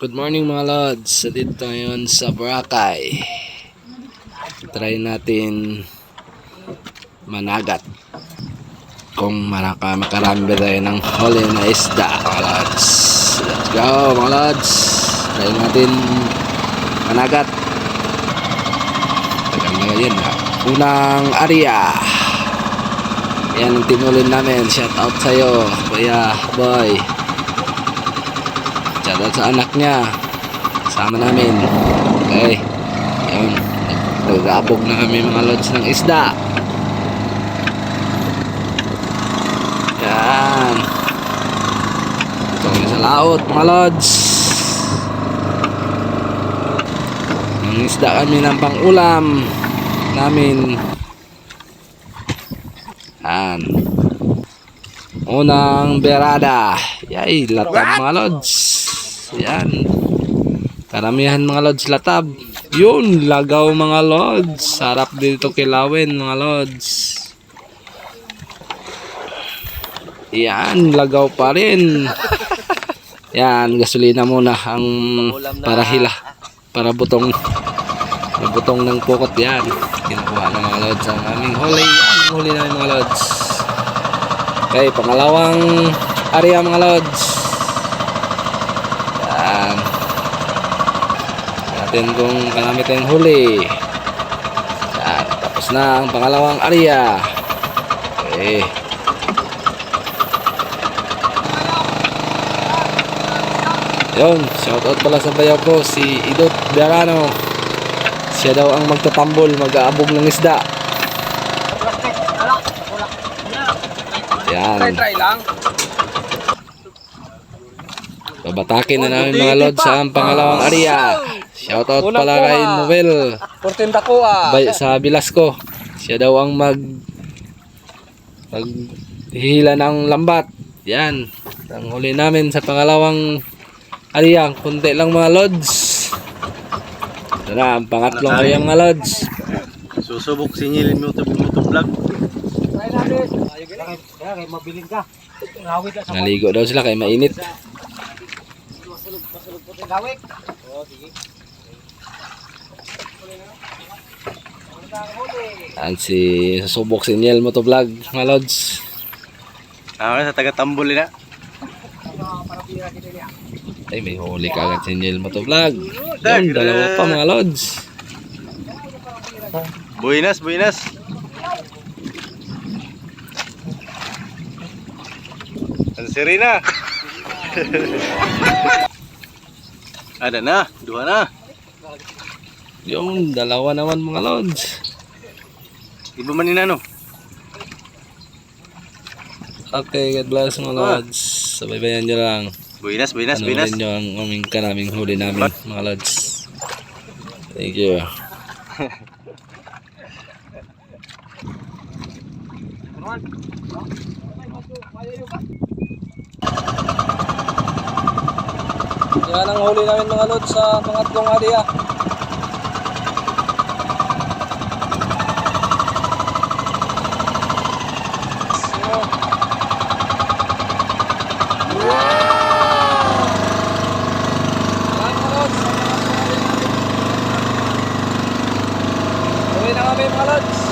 Good morning mga lods. Dito ngayon sa Boracay. Try natin managat. Kung maraka makarami ba tayo ng huli na isda mga lods. Let's go mga lods. Try natin managat. Tagal na yun ha. Unang area. Yan ang tinulin namin. Shout out sa'yo, Kuya Boy. Shoutout sa anak niya. Kasama namin. Okay. Ayun. Nag-abog na kami mga lods ng isda. Yan. Ito kami sa laot mga lods. Ang isda kami ng pang-ulam namin. Yan. Unang berada. Yay, latab mga lods. Yan. Karamihan mga lods latab. Yun, lagaw mga lods. Sarap dito kilawin mga lods. Yan, lagaw pa rin. Yan, gasolina muna ang para hila. Para butong para butong ng pukot yan. Kinukuha ng mga lods ang aming huli. Yan, huli namin mga lods. Okay, pangalawang area mga lods. Yan. Natin kung kanami tayong huli. Yan. Tapos na ang pangalawang area. Okay. Yun, shoutout pala sa bayaw ko, si Idot Berano. Siya daw ang magtatambol, mag-aabog ng isda. Yan. Try lang. Babatakin na namin mga lods sa ang pangalawang area. Shoutout pala kay Noel. 14 dako ah. Bay, sa Bilasco. Siya daw ang mag maghihila ng lambat. Yan. Ang huli namin sa pangalawang area. Kunti lang mga lods. Ito na, ang pangatlong area mga lods. Susubok singilin mo ito mo ito vlog. Try natin. Kaya mabiling ka. Naligo daw sila kay mainit. gawik. Oh, sige. Yan si Susubok si Niel Motovlog mga lods. Ah, sa taga Tambol na. Ay, may huli ka agad si Niel Motovlog. Yan, dalawa pa mga lods. Buenas, buenas. Ang Serena. Ada na, dua na. Yung dalawa naman mga lods. Iba man ni Nano. Okay, God bless mga lods. Sabaybayan nyo lang. Buenas, buenas, Ano buenas. nyo ang aming kanaming huli namin mga lods. Thank you. Yan ang huli namin mga lods sa pangatlong area. mga kayo.